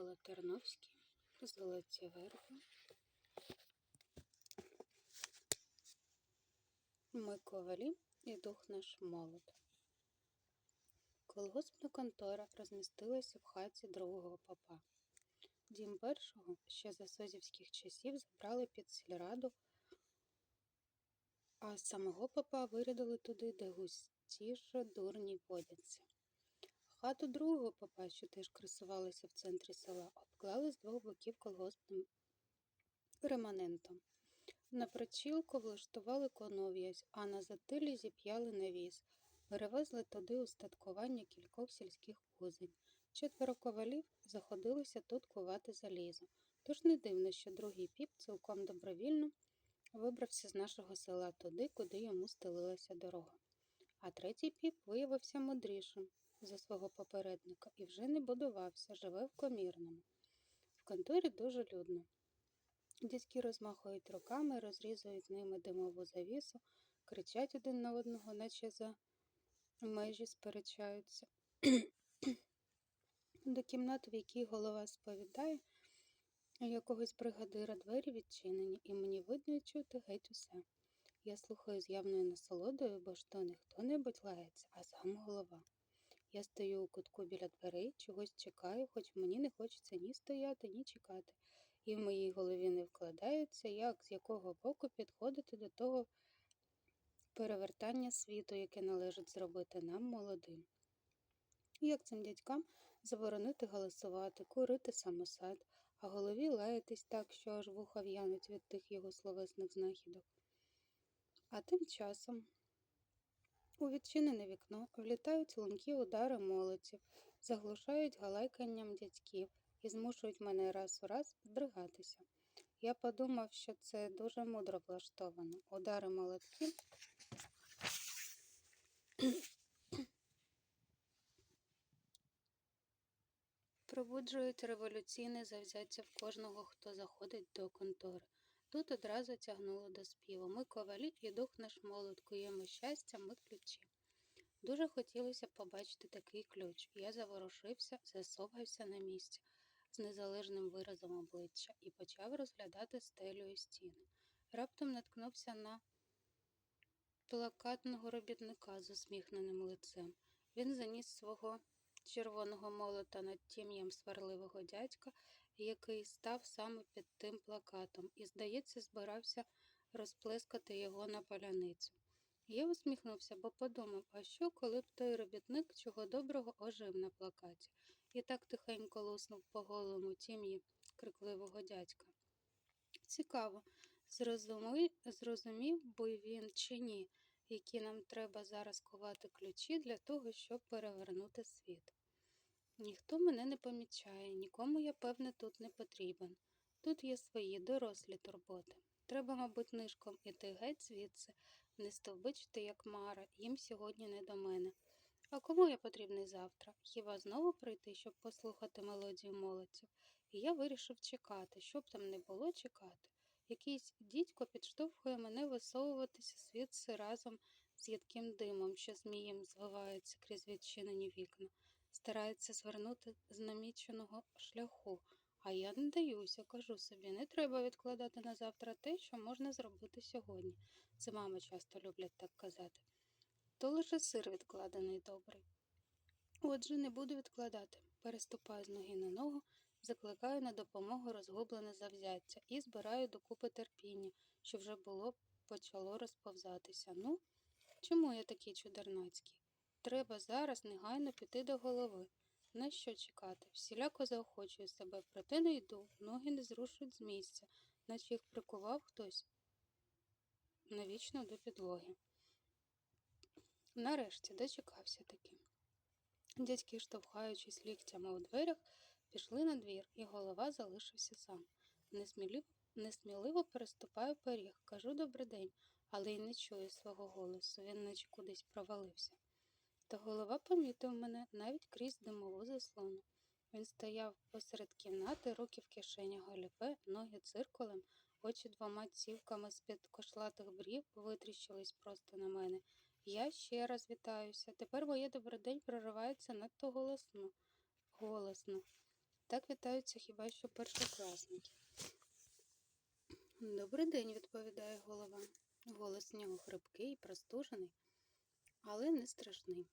Микола Терновський, Золоті верби. Ми ковалі і дух наш молод. Колгоспна контора розмістилася в хаті другого попа. Дім першого ще за созівських часів забрали під сільраду, а самого попа вирядили туди, де густіше дурні водяться. Хату другого попа, що теж красувалася в центрі села, обклали з двох боків колгоспним реманентом. На причілку влаштували конов'язь, а на затилі зіп'яли навіс. Перевезли туди устаткування кількох сільських кузень. Четверо ковалів заходилися тут кувати залізо. Тож не дивно, що другий піп цілком добровільно вибрався з нашого села туди, куди йому стелилася дорога. А третій піп виявився мудрішим за свого попередника і вже не будувався, живе в комірному. В конторі дуже людно. Дядьки розмахують руками, розрізують ними димову завісу, кричать один на одного, наче за межі сперечаються. До кімнати, в якій голова сповідає, якогось бригадира двері відчинені, і мені видно чути геть усе. Я слухаю з явною насолодою, бо ж то не хто-небудь лається, а сам голова. Я стою у кутку біля дверей, чогось чекаю, хоч мені не хочеться ні стояти, ні чекати, і в моїй голові не вкладається, як з якого боку підходити до того перевертання світу, яке належить зробити нам молодим. Як цим дядькам заборонити голосувати, курити самосад, а голові лаятись так, що аж вуха в'януть від тих його словесних знахідок. А тим часом у відчинене вікно влітають лункі удари молодців, заглушають галайканням дядьків і змушують мене раз у раз здригатися. Я подумав, що це дуже мудро влаштовано. Удари молотків пробуджують революційне завзяття в кожного, хто заходить до контори. Тут одразу тягнуло до співу. Ми ковалі і дух наш молод, куємо щастя, ми ключі. Дуже хотілося побачити такий ключ. Я заворушився, засовгався на місці з незалежним виразом обличчя і почав розглядати стелю і стіни. Раптом наткнувся на плакатного робітника з усміхненим лицем. Він заніс свого червоного молота над тім'ям сварливого дядька, який став саме під тим плакатом, і, здається, збирався розплескати його на паляницю. Я усміхнувся, бо подумав, а що, коли б той робітник чого доброго ожив на плакаті і так тихенько луснув по голому тім'ї крикливого дядька. Цікаво, зрозумів, зрозумів би він чи ні, які нам треба зараз ковати ключі для того, щоб перевернути світ. Ніхто мене не помічає, нікому я, певне, тут не потрібен. Тут є свої дорослі турботи. Треба, мабуть, нишком іти геть звідси, не стовбичити, як Мара, їм сьогодні не до мене. А кому я потрібний завтра? Хіба знову прийти, щоб послухати мелодію молодців? І я вирішив чекати, щоб там не було чекати. Якийсь дідько підштовхує мене висовуватися звідси разом з ядким димом, що змієм звивається крізь відчинені вікна, старається звернути з наміченого шляху. А я не даюся, кажу собі, не треба відкладати на завтра те, що можна зробити сьогодні. Це мами часто люблять так казати. То лише сир відкладений добрий. Отже, не буду відкладати. Переступаю з ноги на ногу, закликаю на допомогу розгублене завзяття і збираю докупи терпіння, що вже було почало розповзатися. Ну, чому я такий чудернацький? Треба зараз негайно піти до голови. На що чекати? Всіляко заохочую себе, проте не йду, ноги не зрушують з місця, наче їх прикував хтось навічно до підлоги. Нарешті дочекався таки. Дядьки, штовхаючись ліктями у дверях, пішли на двір, і голова залишився сам. Несміливо, несміливо переступаю поріг, кажу добрий день, але й не чую свого голосу, він наче кудись провалився. Та голова помітив мене навіть крізь димову заслону. Він стояв посеред кімнати, руки в кишенях галіпе, ноги циркулем, очі двома цівками з-під кошлатих брів витріщились просто на мене. Я ще раз вітаюся. Тепер моє добродень проривається надто голосно. голосно. Так вітаються хіба що першокласники. Добрий день, відповідає голова. Голос нього хрипкий, простужений, але не страшний.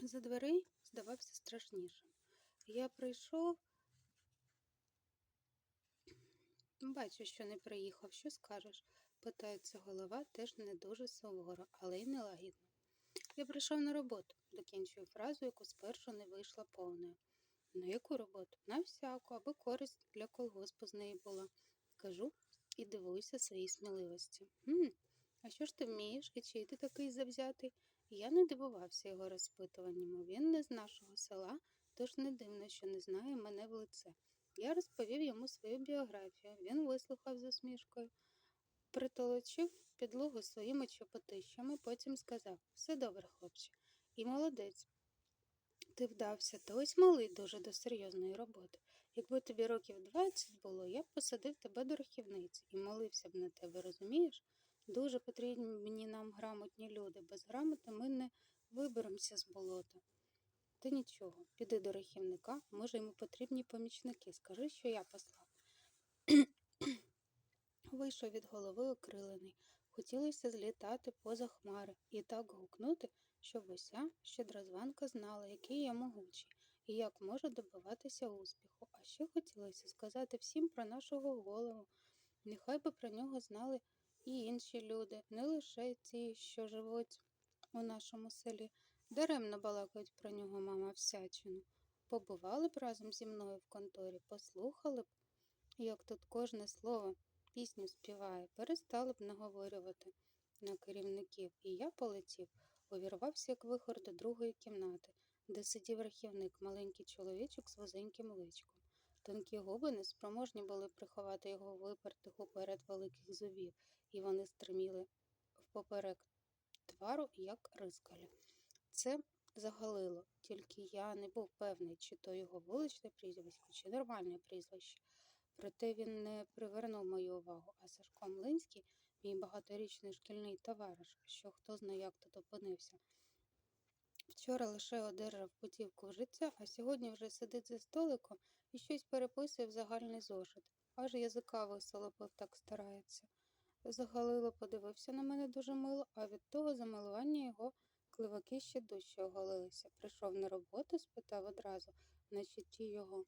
За дверей здавався страшнішим. Я прийшов, бачу, що не приїхав. Що скажеш? питається голова теж не дуже суворо, але й нелагідно. Я прийшов на роботу, докінчую фразу, яку спершу не вийшла повною. На яку роботу? На всяку, аби користь для колгоспу з неї була. Кажу і дивуюся своїй сміливості. «Хм, а що ж ти вмієш і чий ти такий завзятий? Я не дивувався його розпитуванням. Він не з нашого села, тож не дивно, що не знає мене в лице. Я розповів йому свою біографію. Він вислухав з усмішкою, притолочив підлогу своїми чопотищами, потім сказав Все добре, хлопче, і молодець. Ти вдався, та ось малий дуже до серйозної роботи. Якби тобі років двадцять було, я б посадив тебе до рахівниці і молився б на тебе, розумієш? Дуже потрібні нам грамотні люди. Без грамоти ми не виберемося з болота. Та нічого, піди до рахівника, може йому потрібні помічники. Скажи, що я послав. Вийшов від голови окрилений. Хотілося злітати поза хмари і так гукнути, щоб уся щедрозванка знала, який я могучий і як може добиватися успіху. А ще хотілося сказати всім про нашого голову. Нехай би про нього знали і інші люди, не лише ті, що живуть у нашому селі. Даремно балакають про нього мама всячину. Побували б разом зі мною в конторі, послухали б, як тут кожне слово пісню співає, перестали б наговорювати на керівників, і я полетів, увірвався як вихор до другої кімнати, де сидів рахівник, маленький чоловічок з вузеньким личком. Тонкі губи неспроможні були приховати його випертих уперед великих зубів, і вони стриміли впоперек твару, як рискалі. Це загалило, тільки я не був певний, чи то його вуличне прізвисько, чи нормальне прізвище. Проте він не привернув мою увагу, а Сашко Млинський, мій багаторічний шкільний товариш, що хто знає, як тут опинився. Вчора лише одержав путівку в життя, а сьогодні вже сидить за столиком і щось переписує в загальний зошит. Аж язика висолопив так старається. Загалило подивився на мене дуже мило, а від того замилування його кливаки ще дужче оголилися. Прийшов на роботу, спитав одразу, наче ті його.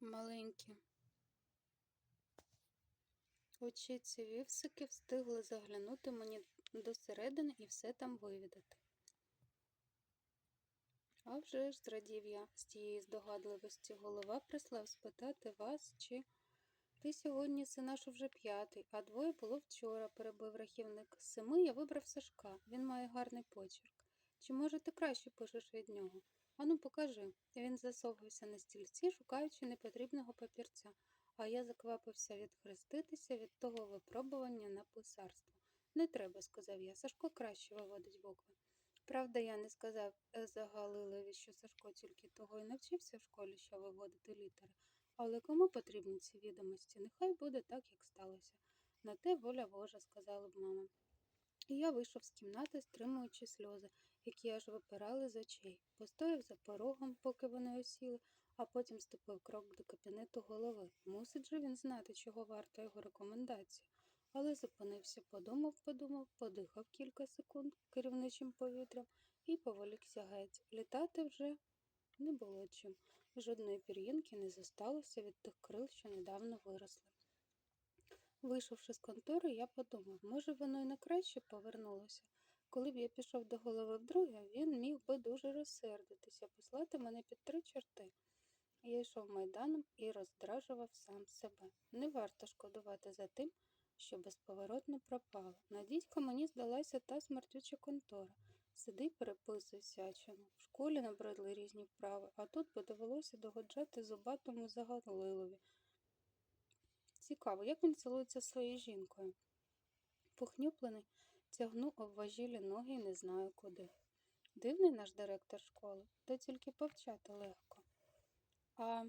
Маленькі. Очіці вівсики встигли заглянути мені досередини і все там вивідати. А вже ж, зрадів я з тієї здогадливості, голова прислав спитати вас, чи ти сьогодні синаш уже п'ятий, а двоє було вчора, перебив рахівник. З семи я вибрав Сашка, він має гарний почерк. Чи, може, ти краще пишеш від нього? Ану, покажи. Він засовувався на стільці, шукаючи непотрібного папірця, а я заквапився відхреститися від того випробування на писарство. Не треба, сказав я. Сашко краще виводить букви. Правда, я не сказав е, загалилові, що Сашко тільки того і навчився в школі, що виводити літери. Але кому потрібні ці відомості? Нехай буде так, як сталося. На те воля Божа, сказала б мама. І я вийшов з кімнати, стримуючи сльози, які аж випирали з очей, постояв за порогом, поки вони осіли, а потім ступив крок до кабінету голови. Мусить же він знати, чого варта його рекомендація. Але зупинився, подумав, подумав, подихав кілька секунд керівничим повітрям і поволікся геть. Літати вже не було чим. Жодної пір'їнки не зосталося від тих крил, що недавно виросли. Вийшовши з контори, я подумав, може, воно й на краще повернулося. Коли б я пішов до голови вдруге, він міг би дуже розсердитися, послати мене під три чорти. Я йшов майданом і роздражував сам себе. Не варто шкодувати за тим, що безповоротно пропало. На дідька мені здалася та смертюча контора. Сиди переписуй сячину. В школі набридли різні вправи, а тут би довелося догоджати зубатому загалилові. Цікаво, як він цілується своєю жінкою. Похнюплений, тягну обважілі ноги і не знаю куди. Дивний наш директор школи, де тільки повчати легко. А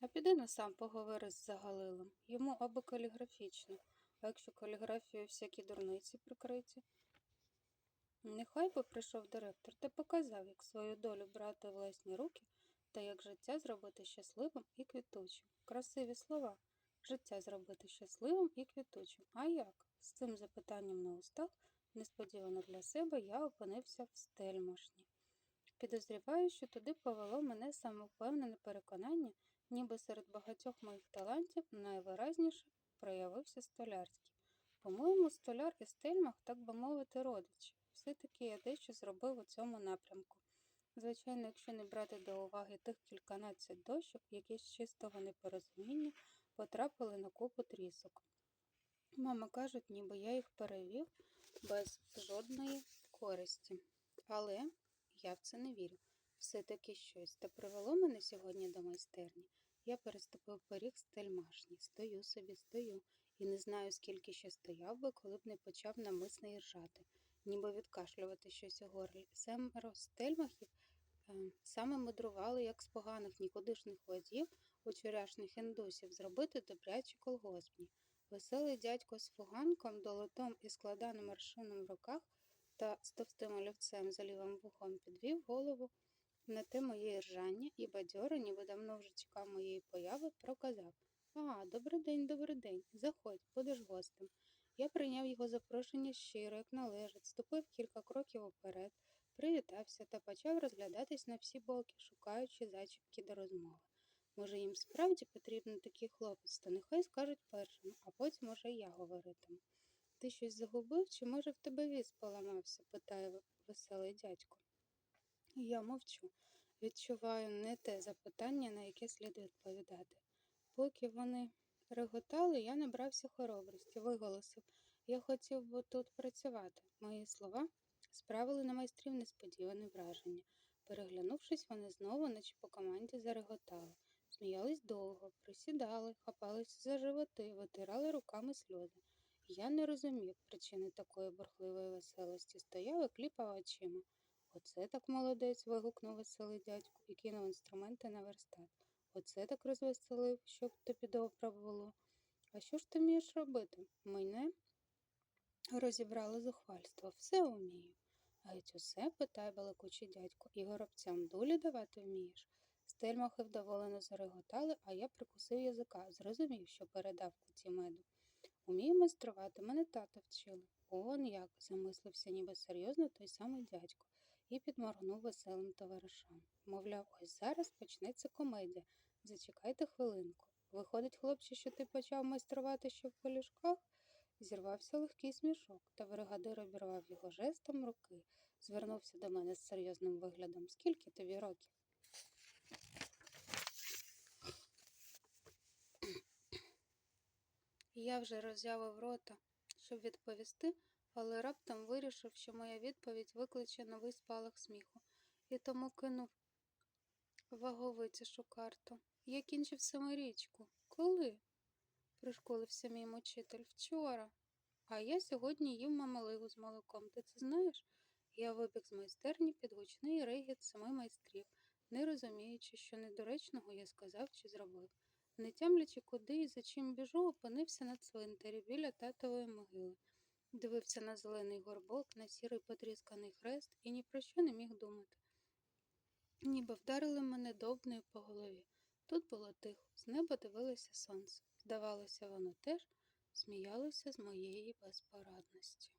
А піди на сам поговори з Загалилом. Йому або каліграфічно. А якщо каліграфією всякі дурниці прикриті? Нехай би прийшов директор та показав, як свою долю брати власні руки та як життя зробити щасливим і квітучим. Красиві слова. Життя зробити щасливим і квітучим. А як? З цим запитанням на устах, несподівано для себе, я опинився в стельмашні. Підозріваю, що туди повело мене самовпевнене переконання, ніби серед багатьох моїх талантів найвиразніше проявився столярський. По-моєму, столяр і стельмах, так би мовити, родичі. Все-таки я дещо зробив у цьому напрямку. Звичайно, якщо не брати до уваги тих кільканадцять дощок, які з чистого непорозуміння потрапили на купу трісок. Мама кажуть, ніби я їх перевів без жодної користі. Але я в це не вірю. Все-таки щось та привело мене сьогодні до майстерні. Я переступив поріг стельмашні, стою собі, стою, і не знаю, скільки ще стояв би, коли б не почав намисно іржати, ніби відкашлювати щось у горлі. Семеро стельмахів е, саме мудрували, як з поганих нікудишних водів учорашніх індусів, зробити добрячі колгоспні. Веселий дядько з фуганком, долотом і складаним аршином в руках та з товстим олівцем за лівим вухом підвів голову на те моє ржання і бадьоро, ніби давно вже чекав моєї появи, проказав А, добрий день, добрий день. Заходь, будеш гостем. Я прийняв його запрошення щиро, як належить, ступив кілька кроків уперед, привітався та почав розглядатись на всі боки, шукаючи зачіпки до розмови. Може, їм справді потрібен такий хлопець, то нехай скажуть першим, а потім уже я говоритиму. Ти щось загубив, чи, може, в тебе віз поламався? питає веселий дядько. Я мовчу, відчуваю не те запитання, на яке слід відповідати. Поки вони реготали, я набрався хоробрості, виголосив я хотів би тут працювати. Мої слова справили на майстрів несподіване враження. Переглянувшись, вони знову, наче по команді, зареготали. Сміялись довго, присідали, хапалися за животи, витирали руками сльози. Я не розумів причини такої бурхливої веселості, стояв і кліпав очима. Оце так молодець. вигукнув веселий дядько і кинув інструменти на верстат. Оце так розвеселив, щоб тобі добре було. А що ж ти вмієш робити? Мене розібрало зухвальство. Все вмію. Геть усе? питає балакучий дядько, і горобцям долі давати вмієш. Стельмахи вдоволено зареготали, а я прикусив язика, зрозумів, що передав куті меду. Умію майструвати, мене тата вчили. Он як, замислився ніби серйозно той самий дядько і підморгнув веселим товаришам. Мовляв, ось зараз почнеться комедія. Зачекайте хвилинку. Виходить, хлопче, що ти почав майструвати ще в полюшках? Зірвався легкий смішок, та бригадир обірвав його жестом руки, звернувся до мене з серйозним виглядом. Скільки тобі років? Я вже роззявив рота, щоб відповісти, але раптом вирішив, що моя відповідь викличе новий спалах сміху, і тому кинув ваговицяшу карту. Я кінчив семирічку. Коли? пришколився мій мучитель. Вчора. А я сьогодні їв мамалигу з молоком. Ти це знаєш? Я вибіг з майстерні під гучний регіт семи майстрів, не розуміючи, що недоречного я сказав чи зробив. Не тямлячи, куди і за чим біжу, опинився на цвинтарі біля татової могили. Дивився на зелений горбок, на сірий потрісканий хрест і ні про що не міг думати. Ніби вдарили мене довбною по голові. Тут було тихо, з неба дивилося сонце. Здавалося, воно теж сміялося з моєї безпорадності.